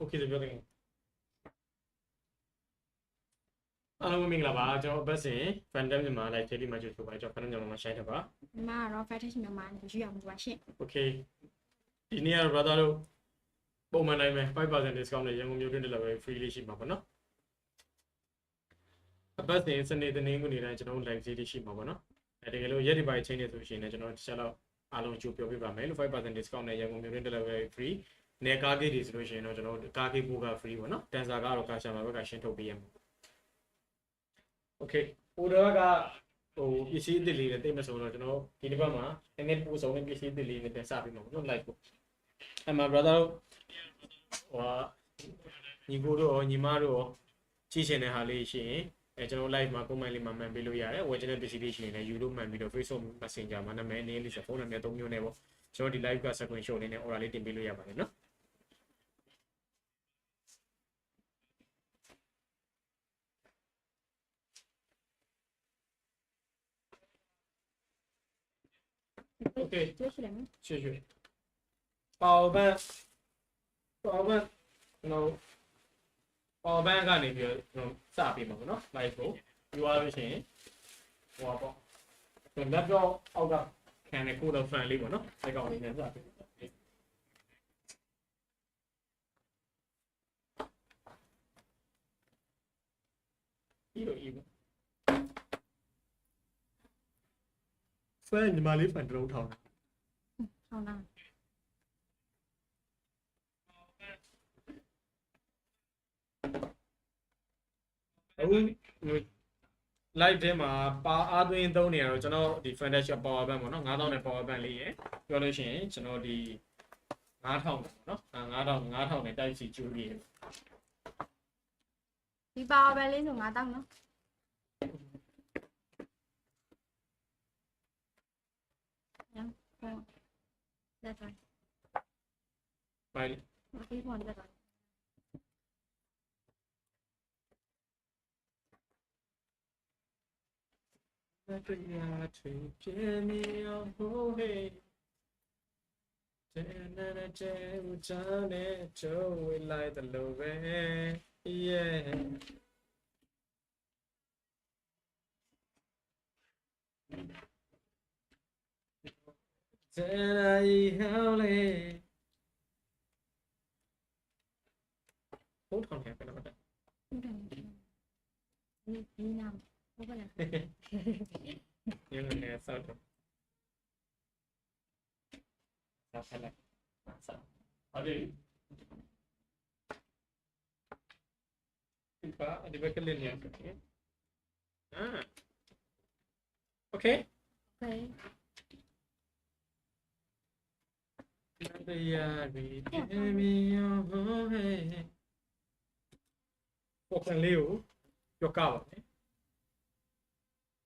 okay လို့ပြောခဲ့အားလုံးမင်္ဂလာပါကျွန်တော်ဘတ်စင် Phantom မြန်မာ live သေးလေးမှကြိုဆိုပါကျွန်တော် Phantom မြန်မာမှာ share ထားပါမြန်မာကတော့ Phantom မြန်မာရွေးရမှာပါရှင် okay ဒီနေ့ကတော့ brother တို့ပုံမှန်တိုင်းပဲ5% discount နဲ့ရန်ကုန်မြို့တွင်း delivery free လေးရှိမှာပေါ့နော်အပတ်စဉ်စနေတနင်္ဂနွေတိုင်းကျွန်တော် live သေးလေးရှိမှာပေါ့နော်အဲတကယ်လို့ရက်ဒီပိုင်းချိန်နေဆိုရှင်လည်းကျွန်တော်တစ်ချက်တော့အားလုံးကြိုပြောပြပါမယ်လို့5% discount နဲ့ရန်ကုန်မြို့တွင်း delivery free နေကားဂိတ်တွေဆိုလို့ရှိရင်တော့ကျွန်တော်တို့ကားဂိတ်ပို့က free ပေါ့နော်တန်ဆာကတော့ customer ဘက်ကရှင်းထုတ်ပေးရမှာ Okay order ကဟိုပစ္စည်းအစ်စ်လေးနဲ့တိတ်မဆိုတော့ကျွန်တော်ဒီတစ်ပတ်မှာနည်းနည်းပို့ဆောင်တဲ့ပစ္စည်းအစ်စ်လေးနဲ့ပြန်စပြီးမှာပေါ့နော် live ကိုအဲ့မှာ brother တို့ဟိုညီကိုတို့ရောညီမတို့ရောကြည့်ရှင်တဲ့ဟာလေးရှိရင်အဲကျွန်တော် live မှာ comment လေးမှာမှန်ပေးလို့ရတယ်ဝယ်ချင်တဲ့ပစ္စည်းလေးရှိရင်လည်းယူလို့မှန်ပြီးတော့ Facebook Messenger မှာနာမည်အနည်းလေးဆိုဖုန်းနံပါတ်၃မျိုးနဲ့ပေါ့ကျွန်တော်ဒီ live က screenshot လေးနဲ့ order လေးတင်ပေးလို့ရပါတယ်နော် Okay ကျွေးရှိတယ်မရွှေရွှေပေါဘန်ပေါဘန်ကျွန်တော်ပေါဘန်ကနေပြီးတော့ကျွန်တော်စပေးမှာပေါ့နော် live ကိုယူရလို့ရှိရင်ဟိုပါပေါ့ကျွန်တော်တော့အောက်ကခံတဲ့ကိုတော့ fan လေးပေါ့နော်အဲကောင်လေးနဲ့စပေးဒီလိုဤပေါ့ ဖန်ညီမလေး fan တစ်လုံးထောင်းတာဟောင်းလားအခု live ထဲမှာပါအားသွင်းသုံးနေရတော့ကျွန်တော်ဒီ Fantastic Power Bank ပေါ့နော်9000နဲ့ Power Bank လေးရယ်ပြောလို့ရှိရင်ကျွန်တော်ဒီ9000ပေါ့နော်9000 9000နဲ့ Type C ကျူးလေးရယ်ဒီပါပဲလေးဆို9000နော် ညဟောလက်သွားပိုင်ဒီပေါ်လက်သွားမတရားထွေပြင်းနေအောင်ဟိုးဟေးတဲ့နာတဲ့ဦးချမ်းနဲ့ကျိုးဝေးလိုက်တယ်လို့ပဲ yeah တဲ့ရာ ဟောင်းလေဘုထောင်ခဲ့ပြန်တော့ဟုတ်တယ်ဒီဒီနာဟုတ်ပါလား Nhưng mà nghe sao được Sao phải lại Sao Ở đi Đi ba Đi ba cái lên ပေါ်ကန်လေးကိုကြောက်ပါမယ်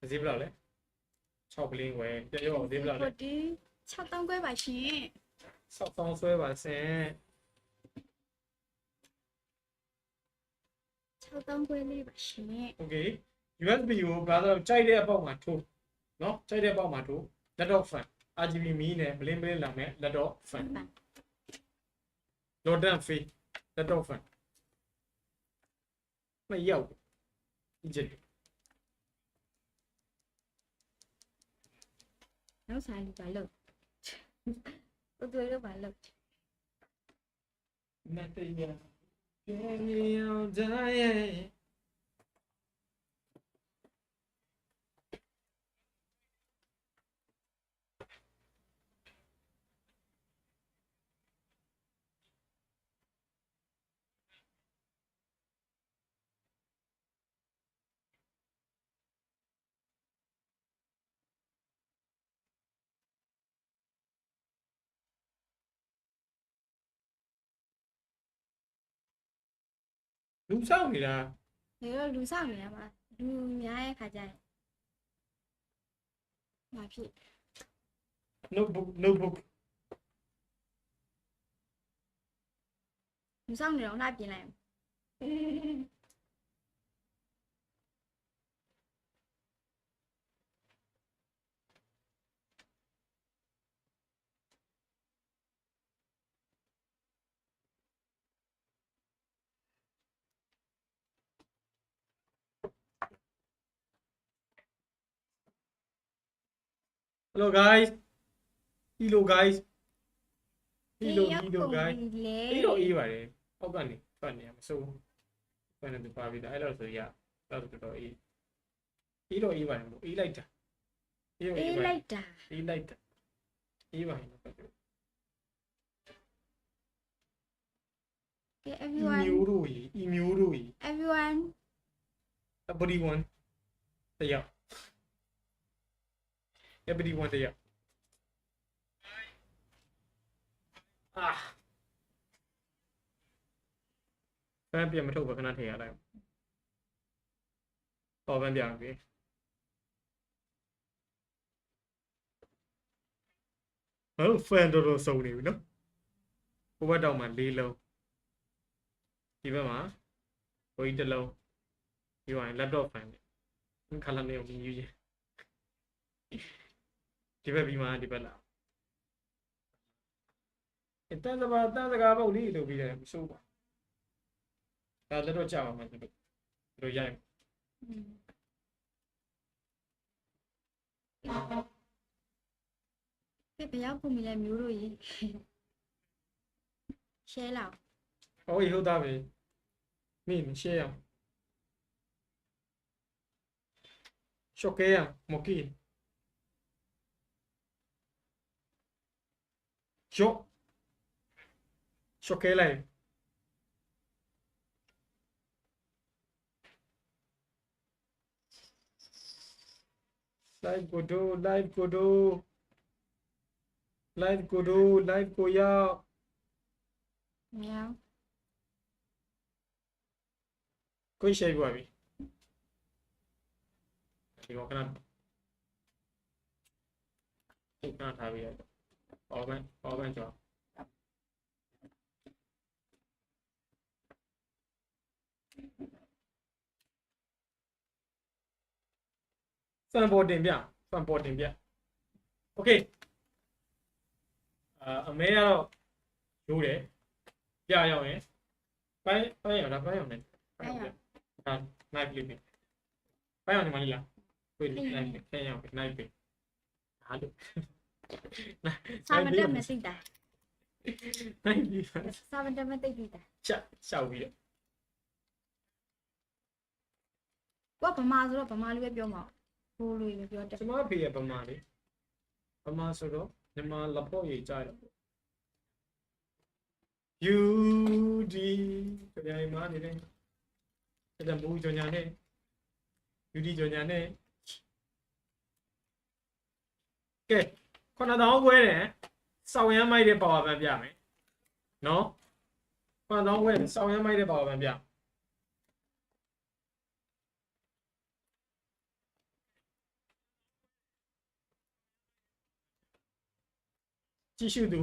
။ဈေးဘယ်လောက်လဲ။6ကလေးဝယ်ပြရောဈေးဘယ်လောက်လဲ။6000ခွဲပါရှင်။6000ဆွဲပါဆင်။6000ခွဲလေးပါရှင်။ Okay. USB ကို browser ကြိုက်တဲ့အပေါက်မှာထိုး။နော်ကြိုက်တဲ့အပေါက်မှာထိုး laptop fan RGB မီးနဲ့ bling bling လာမဲ့ laptop fan ပန် Lodan Free laptop fan မရောက်ဒီချက်နောက်ဆိုင်ပါလို့ကိုတွေ့လို့ပါလို့နတ်တရားပြင်းရောက်တိုင်းရဲ့ လူဆောင်နေတာဒီတော့လူဆောင်နေရမှာလူများရဲ့ခါကျရင်မဖြစ် notebook notebook လူဆောင်နေတော့လှပြင်လိုက် hello guys hello guys hello hello guys လေအေးတော့အေးပါတယ်အောက်ကနေထွက်နေရမစိုးဖန်နေပါပြီဒါအဲ့လိုဆိုရတော့တော်တော်အေးအေးတော့အေးပါတယ်မို့အေးလိုက်တာအေးတော့အေးအေးပါလိုက်တာအေးလိုက်တာအေးပါရင်တော့ကဲအီ everyone မျိုးတို့ကြီးအီမျိုးတို့ကြီး everyone everyone တ ရား everyone တရားအာဘယ်ပြန်မထုတ်ဘခဏထည့်ရလိုက်ဟောဘယ်ပြန်ပြီဟုတ်ဖန်တော်တော်စုံနေပြီနော်ဟိုဘက်တောင်မှ၄လုံးဒီဘက်မှာဘိုးကြီးတစ်လုံးပြီးသွားရင် laptop fan နဲ့ခါလာနေအောင်မြည်ယူ ဒီဘက်ပြီးမှဒီဘက်လာအတန်းစပါတန်းစကားပေါ့လေလို့ပြီးတယ်မစိုးပါဒါလည်းတော့ကြာပါမယ်သူတို့သူတို့ရိုက်ကဲဘယ်ရောက်ကုန်ပြီလဲမျိုးတို့ကြီး share လောက်ဟောဟုတ်သားပဲမင်းရှေ့အောင်ရှော့ကေး မကီရှော့ရှော့ကေးလိုက် live ကိုဒို live ကိုဒို live ကိုဒို live ကိုရောက်မြောင်းကိုရှိပါပြီဒီကော power bank power bank ကြောင်းစံပေါ်တင်ပြစံပေါ်တင်ပြ okay အာအမဲကတော့ရိုးတယ်ပြရောက်ရင်ပိုင်းပိုင်းရောက်လားပိုင်းရောက်နေပိုင်းရောက်ဒါနိုင်ပြီပိုင်းရောက်နေမလားတွေ့နိုင်ပြန်ရောက်နိုင်ပြီဒါလို့ စာမတက်မသိတာနိုင်ပြီစာမတက်မသိပြီတာချက်ရှောက်ပြီးတော့ကိုကဗမာဆိုတော့ဗမာလိုပဲပြောမှာဘိုးလိုပဲပြောတယ်ကျမဖေရပမာလေးပမာဆိုတော့ညီမလဖို့ရေးကြတယ် UD ကြညာမနေတယ်အဲ့ဒါမူကြညာနဲ့ UD ကြညာနဲ့ကဲ ခုနတောင်းခွဲတယ်စောင်းရမ်းမိုက်တဲ့ပါဝါပန်ပြမယ်နော်ခုနတောင်းခွဲတယ်စောင်းရမ်းမိုက်တဲ့ပါဝါပန်ပြကြည့်ရှုသူ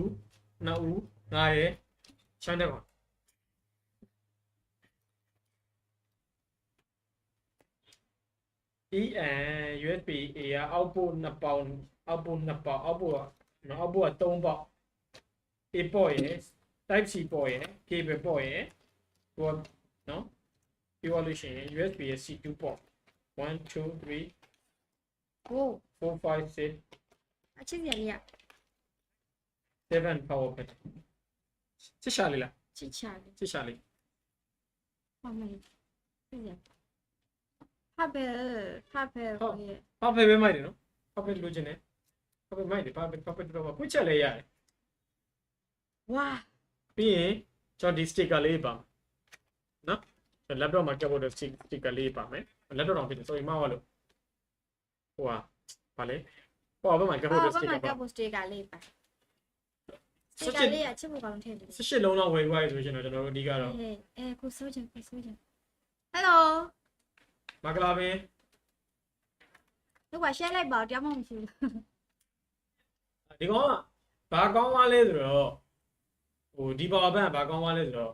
နှစ်ဦးငါရဲ့ချမ်းတဲ့ပါ EN USB A က output 2ပေါင် output 2ပေါင် output ကနော် output က3ပေါင် A port ရယ် type C port ရယ် cable port ရယ်ဟိုကနော်ပြောရလို့ရှိရင် USB ရဲ့ C2 port 1 2 3ဟိုး4 5 6အချစ်စရာလေးက7 power button ချစ်ရှာလေးလားချစ်ချလေးချစ်ရှာလေးဟုတ်မယ်ချစ်စရာဖတ်ပဲဖတ်ပဲကိုရဲ့ဘာဖေပဲမိုက်တယ်နော်ဘာဖေလိုချင်တယ် ဘာဖေမိုက်တယ်ဘာဖေဘာဖေတော့ပွတ်ချက်လေးရတယ်ဝါပြီးရင်ကျွန်တော်ဒီ sticker လေးပါနော် laptop မှာကပ်ဖို့တဲ့ sticker လေးပါမယ် laptop တော့ဖြစ်တယ် sorry မဟုတ်လို့ဟိုဟာဗာလေဟိုဘက်မှာကပ်ဖို့အော်တဲ့ဘာမှ sticker ကပါပ်ပိုစတေကလေးပါစတေဆက်ကချစ်လေးကချစ်ဖို့ကောင်းထည့်တယ်ဆက်ရှစ်လုံးလောက်ဝယ်သွားရဆိုရှင်တော့ကျွန်တော်တို့အဓိကတော့အဲအဲကိုစိုးချင်ကိုစိုးချင် Hello မကလာပင်တို့က share လိုက်ပါတရားမှမရှိဘူး ဒီကောင်ကဘာကောင်းသွားလဲဆိုတော့ဟိုဒီ power bank ကဘာကောင်းသွားလဲဆိုတော့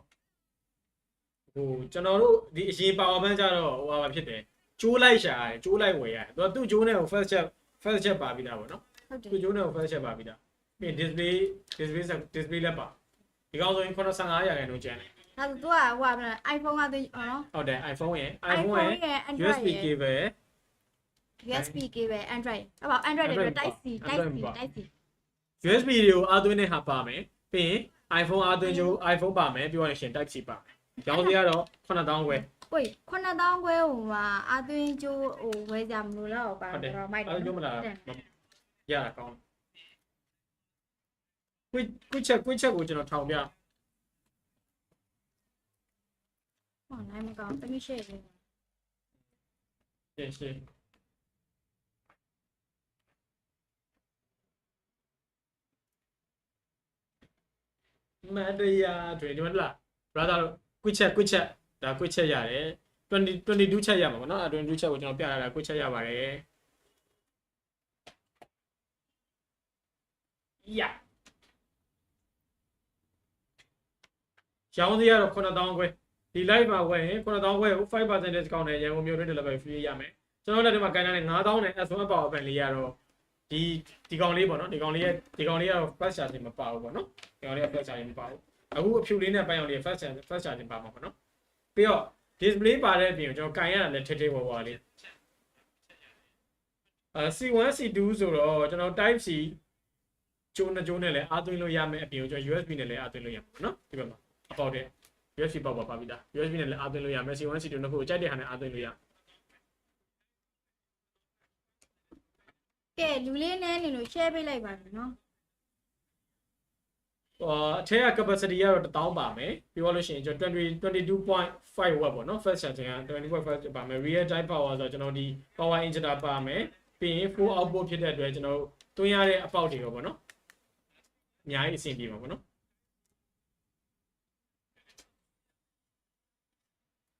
ဟိုကျွန်တော်တို့ဒီအရင် power bank ကြတော့ဟိုဟာဖြစ်တယ်ကျိုးလိုက်ရှာရတယ်ကျိုးလိုက်ဝယ်ရတယ်သူကသူ့ကျိုးနဲ့ကို first check first check ပါပြီးသားပေါ့နော်ဟုတ်တယ်သူ့ကျိုးနဲ့ကို first check ပါပြီးသားပြီးရင် display display display လည်းပါဒီကောင်ဆိုရင်95ရာခိုင်နှုန်းကျန်တယ်ဒါဆိုသူကဟိုဟာမလား iPhone ကသူနော်ဟုတ်တယ် iPhone ရဲ့ iPhone iPhone ရဲ့ရဲ့ Android USB ရဲ့ cable ရဲ့ USB cable Android ဟုတ်ပါ Android တွေ Type C Type C Type C USB တွေကိုအားသွင်းတဲ့ဟာပါမယ်ပြီးရင် iPhone အားသွင်းကြိုး iPhone ပါမယ်ပြောရရင်ရှင် Type C ပါမယ်ရောင်းစရာတော့9000ခွဲကိုယ်9000ခွဲဟိုမှာအသွင်းကျိုးဟိုဝဲကြမလို့တော့ပါဟုတ်တယ်တော့မိုက်တယ်အားသွင်းမလားဟုတ်တယ်ရတာကောင်းကွိကွိချက်ကွိချက်ကိုကျွန်တော်ထောင်ပြဟောနိုင်မကောင်းတမိရှေ့လေးရှင်းရှ မန္တရာတွေဒီမှာလား brother တို့ quick check quick check ဒါ quick check ရတယ်20 22 check ရမှာပေါ့နော်အဲ22 check ကိုကျွန်တော်ပြရတာ quick check ရပါတယ်ရရောင်းသေးရတော့9000ခွဲဒီ live မှာဝယ်ရင်9000ခွဲကို5% discount နဲ့ရန်ကုန်မြို့တွင်း delivery free ရမယ်ကျွန်တော်လက်ထဲမှာကန်တဲ့9000နဲ့ S1 power bank လေးရတော့ ဒီဒီကောင်လေးပေါ့နော်ဒီကောင်လေးရဲ့ဒီကောင်လေးကတော့ fast charging မပါဘူးပေါ့နော်ဒီကောင်လေးက fast charging မပါဘူးအခုအဖြူလေးနဲ့ပိုင်းအောင်လေး fast charging fast charging ပါမှာပေါ့နော်ပြီးတော့ display ပါတဲ့အပြင်ကျွန်တော်ကန်ရတာလည်းထထဝဝလေးအဲ C1 C2 ဆိုတော့ကျွန်တော် type C ကျိုးနှစ်ကျိုးနဲ့လည်းအားသွင်းလို့ရမယ်အပြင်ကိုကျွန်တော် USB နဲ့လည်းအားသွင်းလို့ရမှာပေါ့နော်ဒီဘက်မှာအပေါက်တဲ့ USB ပေါက်ပါပါပြီလား USB နဲ့လည်းအားသွင်းလို့ရမယ် C1 C2 နှစ်ခုကိုကြိုက်တဲ့ဟာနဲ့အားသွင်းလို့ရ ကဲလူလေးနဲ့နေလို့ share ပေးလိုက်ပါမယ်နော်ဟိုအထက်က capacity ကတော့1000ပါမယ်ပြီးတော့လို့ရှိရင်ကျွန်တော်20 22.5 watt ပေါ့နော် fast charging က20.5ပါမယ် real time power ဆိုတော့ကျွန်တော်ဒီ power injector ပါမယ်ပြီးရင် full output ဖြစ်တဲ့အတွက်ကျွန်တော်တွင်းရတဲ့အပေါက်တွေရောပေါ့နော်အများကြီးအဆင်ပြေမှာပေါ့နော်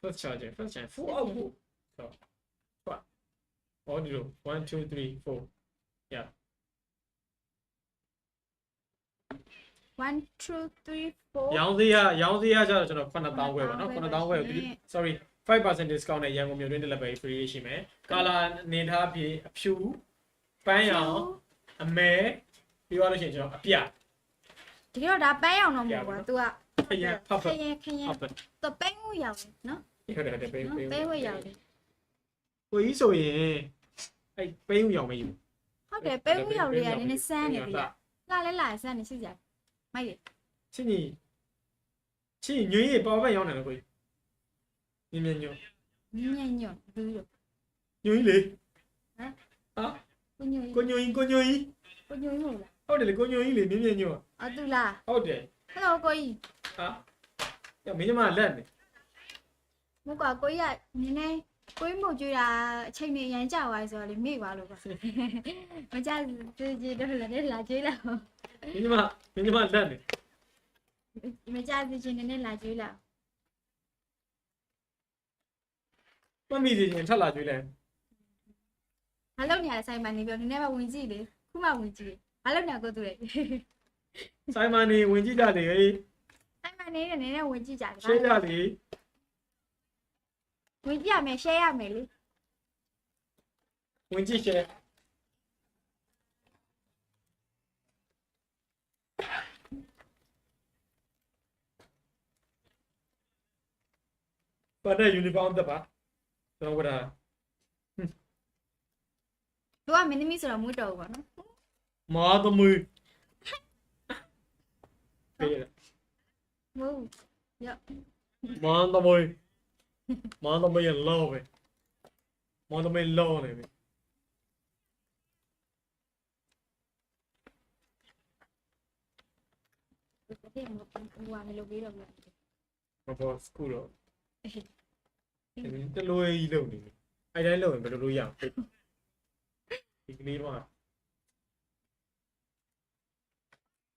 fast charging fast charging full output ဆိုတော့ဟောဒီလို1 2 3 4 yeah 1 2 3 4ရောင်းသေးရရောင်းသေးရကြတော့ကျွန်တော်9000ခွဲပါနော်9000ခွဲကို sorry 5% discount နဲ့ရန်ကုန်မြို့တွင်း delivery free ရှိမယ်ကာလာနေထားပြီးအဖြူပန်းရောင်အမဲပြီးသွားလို့ရှိရင်ကျွန်တော်အပြဒီကတော့ဒါပန်းရောင်တော့မဟုတ်ဘူး तू ကခရဖတ်ဖခတ်ရင်ခရင်ဖတ်သူပန်းဝရောင်နော်ဟုတ်တယ်ဟုတ်တယ်ပေးနော်ပေးပန်းဝရောင်လေကိုကြီးဆိုရင်အဲ့ပေးဦးရောင်မယူ ဟုတ်တယ်ပန်းဝရောင်လေးကနည်းနည်းစမ်းနေပြီလာလဲလာစမ်းနေရှိကြမိုက်တယ်ချင်းကြီးချင်းညွှင်းရပေါ်ပဲရောင်းတယ်လို့ကိုကြီးမြင်မြင်ညွှန်းညံ့ညွန့်ဘူးလို့ညွှန်းကြီးလေကိုညွန့်ကိုညွှန်းကြီးကိုညွှန်းကြီးကိုညွန့်လို့လားဟုတ်တယ်လေကိုညွှန်းကြီးလေမြင်မြင်ညွှန်းအတူလားဟုတ်တယ်ဟယ်လိုကိုကြီးဟာညမင်းမလက်နေမကွာကိုကြီးကနည်းနည်း ကိုကြီးမို့ကြွေးတာအချိန်နေရန်ကြသွားဆိုတော့လေမေ့ပါလို့ပါမကြကြည့်ကြည့်တော့လည်းလာကြွေးလာမင်းမမင်းမလက်နေမကြစီချင်းနည်းနည်းလာကြွေးလာမမိစီရင်ထက်လာကြွေးလဲဘာလို့နေရဆိုင်မှာနေပြောနည်းနည်းမှဝင်ကြည့်လေခုမှဝင်ကြည့်ဘာလို့နေကိုသူလေဆိုင်မနေဝင်ကြည့်ကြလေဆိုင်မှာနေနေနည်းနည်းဝင်ကြည့်ကြတယ်ရှင်းကြလေ ဝင်ကြည့်ရမယ် share ရမယ်လေဝင်ကြည့်ရှယ်ပါတဲ့ယူနီဖောင်းတက်ပါကျွန်တော်ကသူကမင်းသမီးဆိုတော့မွတ်တော်ဘူးပေါ့နော်မာသမီးပေးရမဟုတ်မာသမီး မာသမီးလောပဲမာသမီးလောနေပြီဘူးတဲ့ဟိုဟာမလုပ်ပြီးတော့ဘူးမပေါ်စကူတော့တလွေကြီးလုံနေပြီအဲ့တိုင်းလုံရင်ဘယ်လိုလုပ်ရအောင်ဒီကလေးမှာ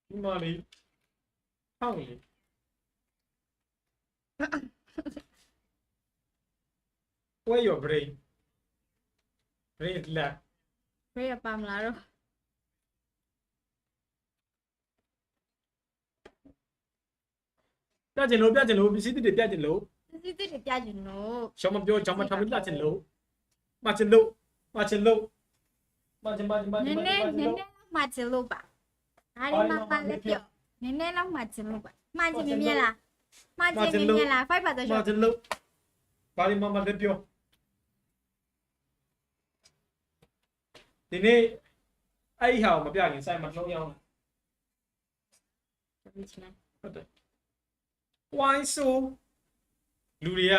ဒီမှာလေးဟောင်းလေး ဝဲ your brain brain လက်ဘယ်ရပါမလားတော့ ပြကျင်လို့ပြကျင်လို့ပစ္စည်းတွေပြကျင်လို့စစ်စစ်ပြကြည့်နော်ရှောင်းမပြောချောင်းမထမ်းပြကျင်လို့မကျင်လို့မကျင်လို့မကျင်မကျင်မနကျင်ည်းမနကျင်ည်းနည်းနည်းမှချလို့ပါဒါလေးမှပါလက်ပြောနည်းနည်းလောက်မှချလို့ပါမှချမြင်မြင်လားမှချမြင်မြင်လား5ပါတော့မရှော့ကျင်လို့ဘာလို့မမလည်းပြော ဒီနေ့အဲ့ဒီဟာကိုမပြခင်စိုက်မှာနှုံးရောင်း တပည့်ချင်း ဟုတ်တယ်ဝိုင်းဆိုလူတွေက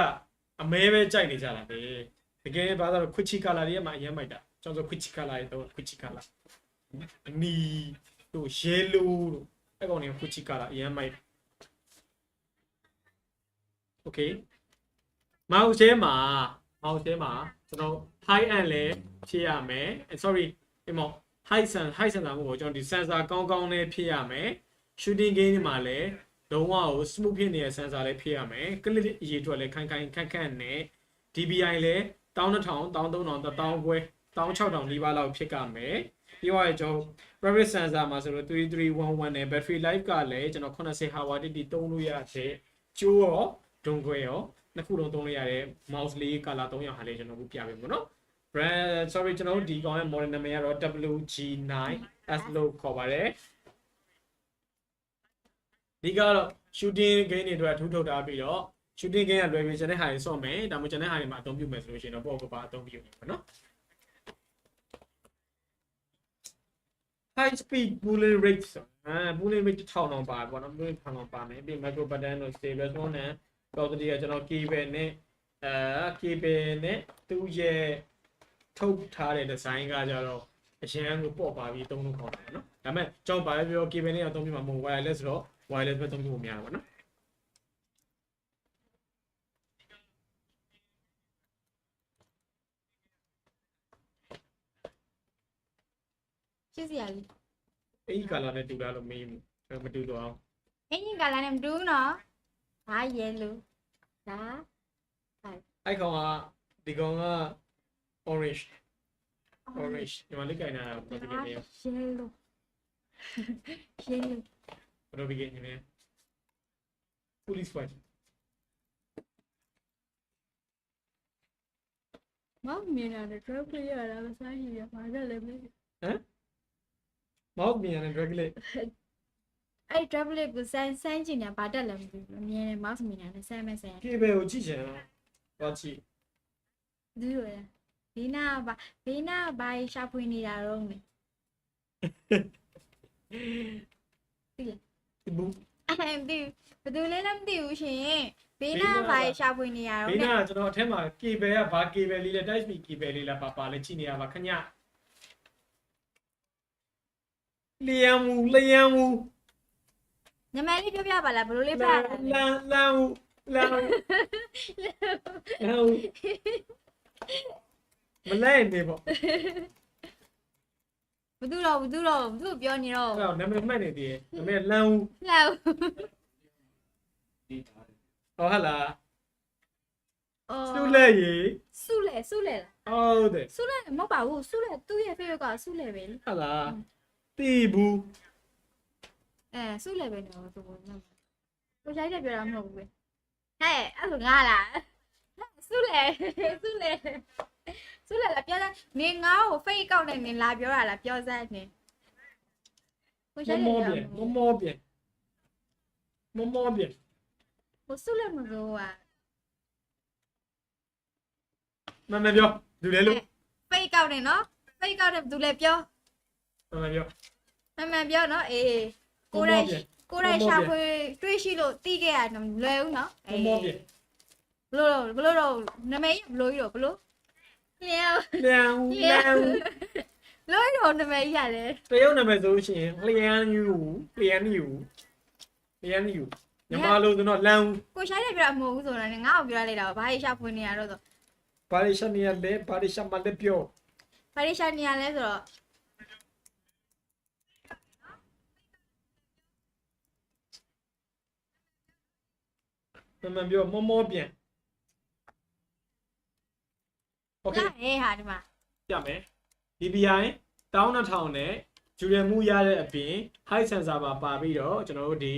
အမဲပဲကြိုက်နေကြတာပဲတကယ်ဘာသာတော့ခွချီကာလာတွေကမှအရင်မိုက်တာကျွန်တော်ဆိုခွချီကာလာတွေတော့ခွချီကာလာအနီတို့ရဲလိုတို့အဲ့ကောင်တွေကခွချီကာလာအရင်မိုက်โอเคမောင်ရှဲမှာ မောင်ရှဲမှာကျွန်တော် high end လဲဖြည့်ရမယ် sorry ဒီမော high sen high sensor မို့ကျွန်တော်ဒီ sensor ကောင်းကောင်းလေးဖြည့်ရမယ် shooting game တွေမှာလည်းလုံးဝကို smooth ဖြစ်နေတဲ့ sensor လေးဖြည့်ရမယ် clip အရေးအတွက်လည်းခိုင်ခိုင်ခန့်ခန့်နဲ့ DPI လည်း12000 13000 1000ခွဲ16000နီးပါးလောက်ဖြစ်ကမယ်ပြီးတော့ကျွန်တော် private sensor မှာဆိုတော့3311နဲ့ battery life ကလည်းကျွန်တော်80 hour တိတိသုံးလို့ရတဲ့ကျိုးရောဒုံခွဲရော နှစ်ခုလုံးသုံးလို့ရတဲ့ mouse လေး color 3ရောင်ဟာလေးကျွန်တော်ခုပြပေးမယ်နော် brand sorry ကျွန်တော်တို့ဒီကောင်ရဲ့ model နာမည်ကတော့ WG9S လို့ခေါ်ပါတယ်ဒီကတော့ shooting game တွေအတွက်ထူးထုတ်ထားပြီးတော့ shooting game ကလွယ်ပြီးကျန်တဲ့ဟာတွေဆော့မယ်ဒါမှမဟုတ်ကျန်တဲ့ဟာတွေမှာအသုံးပြုမယ်ဆိုလို့ရှိရင်တော့ပေါ့ပေါ့ပါအသုံးပြုမယ်ပေါ့နော် high speed bullet rate ဆိုအာ bullet rate 1000အောင်ပါပေါ့နော် bullet 1000အောင်ပါမယ်ပြီး micro button တို့ stable response နဲ့ quality ကကျွန်တော် cable နဲ့အဲ cable နဲ့သူ့ရဲ့ထုတ်ထားတဲ့ design ကကြတော့အရင်ကပေါ့ပါပြီးသုံးလို့ခေါ်တာပေါ့နော်ဒါပေမဲ့ကျွန်တော်ဘာပဲပြော cable နဲ့အသုံးပြုမှာမဟုတ် wireless ဆိုတော့ wireless ပဲသုံးပြုဖို့များတာပေါ့နော်ရှင်းစရာလေးအဲ့ဒီ color နဲ့တူတာလို့မေးမတူတော့အောင်အင်ဂျင်ကလာနဲ့မတူဘူးနော် ဒါရဲလို့ဒါအဲ့ကောင်ကဒီကောင်က orange orange ဒီမှာလေးကြိုင်တာဘယ်လိုဖြစ်နေလဲရဲလို့ရဲလို့ဘယ်လိုဖြစ်နေလဲ police fight မောင်မြင်တာတော့ drop ရတာမဆိုင်ရပါနဲ့လည်းမသိမောက်မြန်နဲ့ drag လေး အဲ့ drop လေးကိုစမ်းစမ်းချင်တာဘာတက်လည်းမသိဘူးမြင်တယ် mouse မြင်တာနဲ့စမ်းမစမ်းပြေပဲကိုကြည့်ချင်တော့တော့ကြည့်ဒီလိုလေဘေးနာဘာဘေးနာဘာရှာဖွေနေတာတော့မေဒီဘူးအဲ့ဒီဘယ်သူလဲလည်းမသိဘူးရှင်ဘေးနာဘာရှာဖွေနေရတော့ဘေးနာကကျွန်တော်အထက်မှာ cable ကဘာ cable လေးလဲ type speed cable လေးလားပါပါလဲကြည့်နေရပါခဏလျံမူလျံမူ ညမလေးပြောပြပါလားဘယ်လိုလေးဖလတ်န်လန်လန်လန်လန်မလဲနေပေါ့ဘသူတော့ဘသူတော့ဘသူပြောနေတော့အဲ့တော့နာမည်မှတ်နေသေးတယ်နာမည်လန်ဦးလှောက်ဟောဟလာအော်စုလဲရေစုလဲစုလဲလားဟုတ်တယ်စုလဲမဟုတ်ပါဘူးစုလဲသူ့ရဲ့ favorite ကစုလဲပဲလေဟလာတီဘူး အဲစုလဲပဲနော်သူကကိုဆိုင်တက်ပြောတာမဟုတ်ဘူးပဲဟဲ့အဲ့လိုငါလားစုလဲစုလဲစုလဲလာပြောစမ်းနေငါ့ကို fake account နဲ့နေလာပြောတာလားပြောစမ်းနေကိုမဆိုင်မောတက်ပြန်ပြောမမောပြန်မမောပြန်ကိုစုလဲမလို့อ่ะမမပြောလူလဲလို့ fake account နဲ့နော် fake account နဲ့ဘယ်သူလဲပြောမမပြောမှန်မှန်ပြောနော်အေး ကိုရိုက်ကိုရိုက်ရှာဖွေတွေးရှိလို့တီးခဲ့ရတယ်မလွယ်ဘူးနော်မမောပြန်ဘလို့တော့ဘလို့တော့နမေဘလို့ရောဘလို့လျောလန်ဦးလန်ဦးလို့တော့နမေရတယ်တရုတ်နာမည်ဆိုရှင်လျန်ယူလျန်ယူလျန်ယူညီမလို့ဆိုတော့လန်ဦးကိုရှိုင်းတယ်ပြောတာမဟုတ်ဘူးဆိုတော့ငါ့ကိုပြောလိုက်တာဘာလို့ရှာဖွေနေရတော့ဆိုဘာရီရှန်နီယလဲဘာရီရှန်မလဲပြောဘာလို့ရှာနေရလဲဆိုတော့ မမပြောမမောပြန်โอเค လာဟဲ့ဟာဒီမှာ ပြမယ် DPI 12000နဲ့ဂျူရယ်မှုရတဲ့အပြင် high sensor ပါပါပြီးတော့ကျွန်တော်တို့ဒီ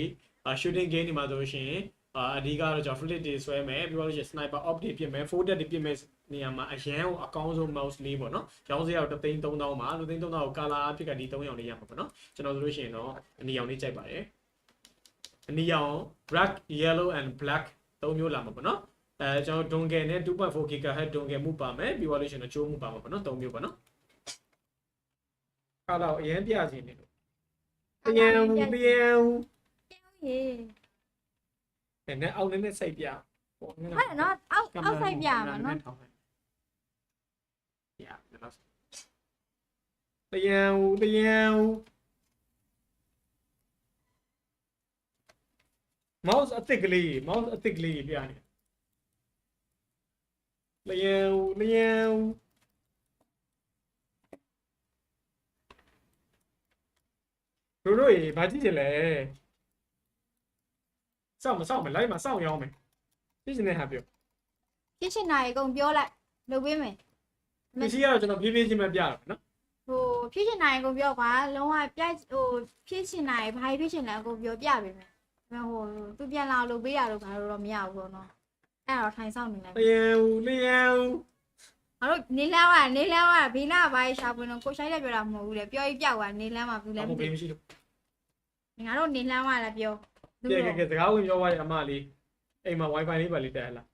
shooting game ဒီမှာဆိုလို့ရှိရင်အာအဓိကတော့ကျွန်တော် flip တွေဆွဲမယ်ပြီးတော့လို့ရှိရင် sniper op တွေပြင်မယ် 4 dead တွေပြင်မယ်နေရာမှာအရန်ကိုအကောင်းဆုံး mouse လေးပေါ့နော်။ရောင်းစရာတော့3သိန်း3000ပါလူသိန်း3000ကို color အဖြစ်ကဒီ3ရောင်လေးရမှာပေါ့နော်။ကျွန်တော်ဆိုလို့ရှိရင်တော့အနီရောင်လေးကြိုက်ပါတယ်။ အနီရောင် black yellow and black သုံးမျိုးလာမှာပေါ့နော်။အဲကျွန်တော် dongle နဲ့2.4 GHz dongle မှုပါမယ်ပြီးတော့လို့ရှိရင်တော့ချိုးမှုပါမှာပေါ့နော်3မျိုးပေါ့နော်အားတော့အရင်ပြစီနေလို့တယံတယံဟေးအဲ့နဲ့အောက်နဲ့စိတ်ပြပေါ့ဟုတ်တယ်နော်အောက်အောက်ဆိုင်ပြရမှာနော်ပြနော်တယံတယံ mouse အသစ်ကလေး mouse အသစ်ကလေးပြနေလျံလျံတို့တို့ရေဘာကြည့်ကြလဲစောင့်မစောင့်မလိုက်မစောင့်ရောင်းမယ်ကြည့်နေတဲ့ဟာပြောဖြစ်ရှင်နိုင်အကုန်ပြောလိုက်လုပ်ပေးမယ်ဒီစီကတော့ကျွန်တော်ပြေးပြေးချင်းပဲပြရမယ်နော်ဟိုဖြစ်ရှင်နိုင်အကုန်ပြောကွာလုံးဝပြိုက်ဟိုဖြစ်ရှင်နိုင်ဘာဖြစ်ရှင်လဲအကုန်ပြောပြပေးမယ်ဒါပေ မဲ့ဟိုသူပြန်လာလုပ်ပေးရတော့ဘာလို့တော့မရဘူးပေါ့နော်အဲ့တော့ထိုင်ဆောင်နေလိုက်လျံလျံငါတို့နေလန်းကနေလန်းကဘေးနာဘာရှာပွင့်တော့ကိုရှိုင်းလည်းပြောတာမဟုတ်ဘူးလေပြောပြီးပြောက်သွားနေလန်းမှာဘူးလဲအမမသိပေးမရှိလို့ငါတို့နေလန်းကလည်းပြောသူကဲတို့ကဲကဲစကားဝင်ပြောသွားတယ်အမလေးအိမ်မှာ wifi လေးပါလေးတက်ဟလား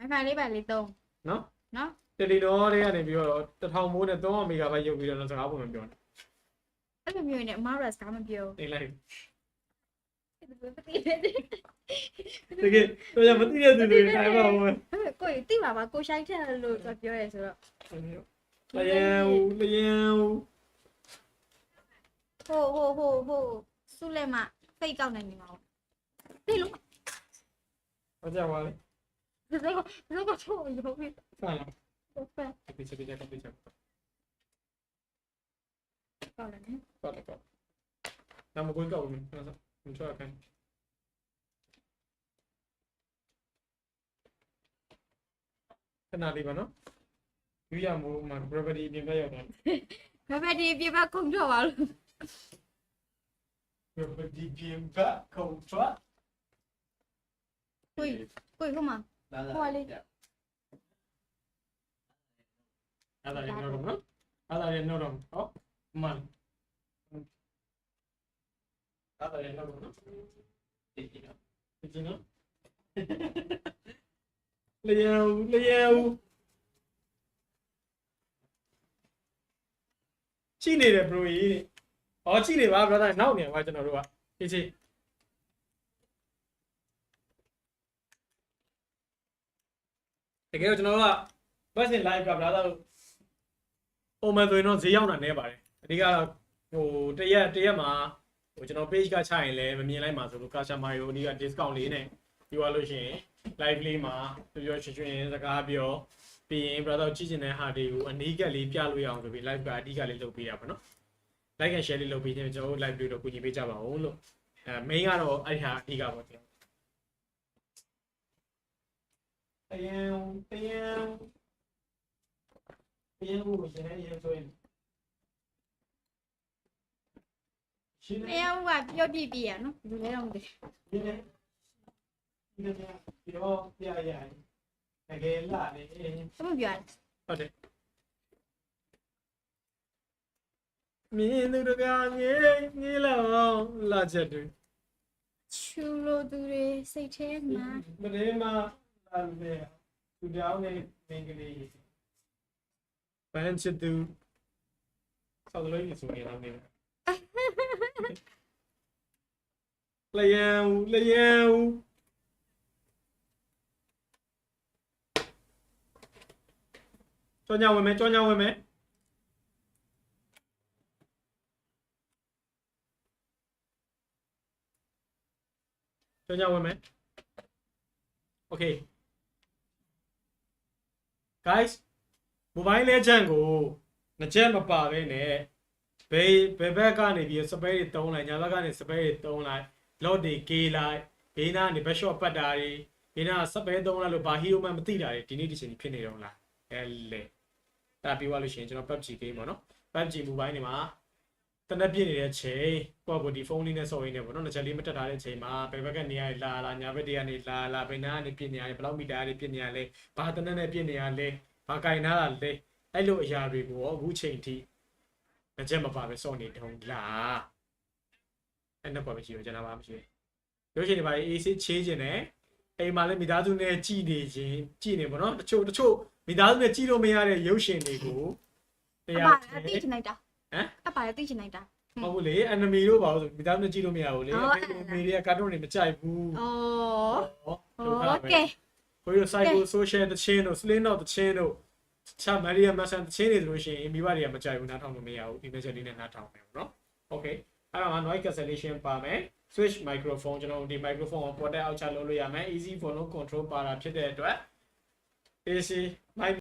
အဖိုင်လေးပါလေးသုံးနော်နော်တယ်လီနော်တွေကနေပြီးတော့1000မိုးနဲ့300မီဂါဘိုက်ရုပ်ပြီးတော့စကားပုံမပြောနဲ့အဲ့လိုမျိုးနဲ့အမရစကားမပြောအိမ်လိုက် ဘူးဘယ်လိုလဲတကယ်တော့ရမသိတဲ့သူတွေထိုင်ပါဦးကိုယ်တိပါပါကိုရှိုင်းထက်လို့ပြောရဲဆိုတော့လျံလျံဟိုဟိုဟိုဟိုစုလက်မစိတ်ကောက်နေနေမှာတိလုံးဘာကြောက်ပါလဲဘယ်လိုဘယ်လိုကချိုးရောပြီးဆန်လာတော့ဖက်ဒီချက်ဒီချက်ဒီချက်ကောက်လာနေပါတော့နာမကွင်းကောက်ဝင်နော်မချောက်ခံခဏလေးပါနော် ယူရမို့မှာ gravity ပြင်ပြရောက်တယ်ဘယ်ဘက်ဒီပြပခုံတော့ပါလို့ gravity ပြင်ပခုံချွတ်ကိုယ်ကိုယ်ကမှဟိုလေအဲ့ ဒါလည်းနော်နော်အဲ့ဒါလည်းနော်နော်ဟောမှန်အဲ့ဒါလည်းနော်နော်ဒီကြည့်နော်ဒီကြည့်နော်လျော်လျော်ကြည့်နေတယ် bro ကြီးဟောကြည့်နေပါ brother နောက်နေပါကျွန်တော်တို့ကကြည့်ကြည့်တကယ်တော့ကျွန်တော်တို့က bus in live က brother တို့ပုံမှန်ဆိုရင်တော့ဈေးရောက်တာနည်းပါတယ်အဓိကတော့ဟိုတရက်တရက်မှာ ဟိုကျွန်တော် page ကချရင်လည်းမမြင်လိုက်မှာဆိုလို့ customer တွေကိုအဓိက discount လေးနဲ့ပြောရလို့ရှိရင် live လေးမှာပြောပြောရွှင်ရွှင်စကားပြောပြီးရင် brother ကြည့်ချင်တဲ့ဟာတွေကိုအနည်းကလေးပြလို့ရအောင်ဆိုပြီး live ကအဓိကလေးလုပ်ပေးတာပေါ့နော် like and share လေးလုပ်ပေးခြင်းကျွန်တော်တို့ live တွေတော့ကူညီပေးကြပါဦးလို့အဲ main ကတော့အဲ့ဒီဟာအဓိကပေါ့ကျွန်တော်တယံတယံတယံကိုရှင်နေရဆိုရင် ရှင်မနေရဘူးကပြောပြပြရနော်ဘယ်လိုလဲတော့မသိရှင်နေဒီနေ့ဒီတော့ပြရရတကယ်လာနေဘူးမပြောရဟုတ်တယ်မင်းတို့ကငေးငေးလာလာချက်တွေချူလို့သူတွေစိတ်ထဲမှာမင်းမလာလေသူတောင်းနေမင်္ဂလေးဘန်ချတူဆောက်လို့ရဆိုနေတော့နေ လျံလျံကြောင်းညဝင်မယ်ကြောင်းညဝင်မယ်ကြောင်းညဝင်မယ် Okay guys mobile legend ကိုငကြက်မပါဘဲနဲ့ ဘယ်ဘယ်ဘက်ကနေပြီးစပယ်တွေတုံးလိုက်ညာဘက်ကနေစပယ်တွေတုံးလိုက် lot တွေကေးလိုက်ဘေးနားကနေ back shot ပတ်တာတွေဘေးနားစပယ်တုံးလိုက်လို့ဘာဟီရိုမှမသိတာတွေဒီနေ့ဒီချိန်ကြီးဖြစ်နေတော့လားအဲလေအဲ့ဒါပြီးသွားလို့ရှိရင်ကျွန်တော် PUBG game ပေါ့နော် PUBG mobile နေမှာတနက်ပြည့်နေတဲ့ချိန်ပေါ့ပေါ့ဒီဖုန်းလေးနဲ့ဆော်ရင်းနဲ့ပေါ့နော်ငကြက်လေးမတက်ထားတဲ့ချိန်မှာဘယ်ဘက်ကနေရလာလာညာဘက်တွေကနေလာလာဘယ်နားကနေပြည့်နေရလဲဘယ်လောက်မီတာကနေပြည့်နေရလဲဘာတနက်နဲ့ပြည့်နေရလဲဘာကင်နာတာလဲအဲ့လိုအရာတွေကိုရောအခုချိန်ထိ ငကြက်မပါပဲစောင့်နေတုံးလားအဲ့တော့ပဲရှိရောကျွန်တော်ပါမရှိဘူးရုပ်ရှင်တွေပါအေးဆေးချေးခြင်းနဲ့အိမ်မှာလည်းမိသားစုနဲ့ကြည်နေခြင်းကြည်နေပေါ့နော်တချို့တချို့မိသားစုနဲ့ကြည်လို့မရတဲ့ရုပ်ရှင်တွေကိုတ အ ယော မ က် အတိတ်လိုက်တာ ဟမ် အ တ်ပါလေသိချင်လိုက်တာ ဟုတ်ဘူးလေ enemy တို့ပါလို့ဆိုမိသားစုနဲ့ကြည့်လို့မရဘူးလေ အော် enemy တွေကကာတွန်းတွေမကြိုက်ဘူး အော် ဟော โอเค ကိုရီးယား psycho social တချင်းတို့ sling out တချင်းတို့ ချာ Maria Masan တချင်းတွေဆိုလို့ရှိရင်မိဘတွေကမကြိုက်ဘူးနားထောင်လို့မရဘူး image လေးနဲ့နားထောင်မယ်ပေါ့နော် okay အဲ့တော့ noise cancellation ပါမယ် switch microphone ကျွန်တော်ဒီ microphone ကိုပေါ်တက်အောက်ချလုပ်လို့ရမယ် easy volume control ပါတာဖြစ်တဲ့အတွက် AC mic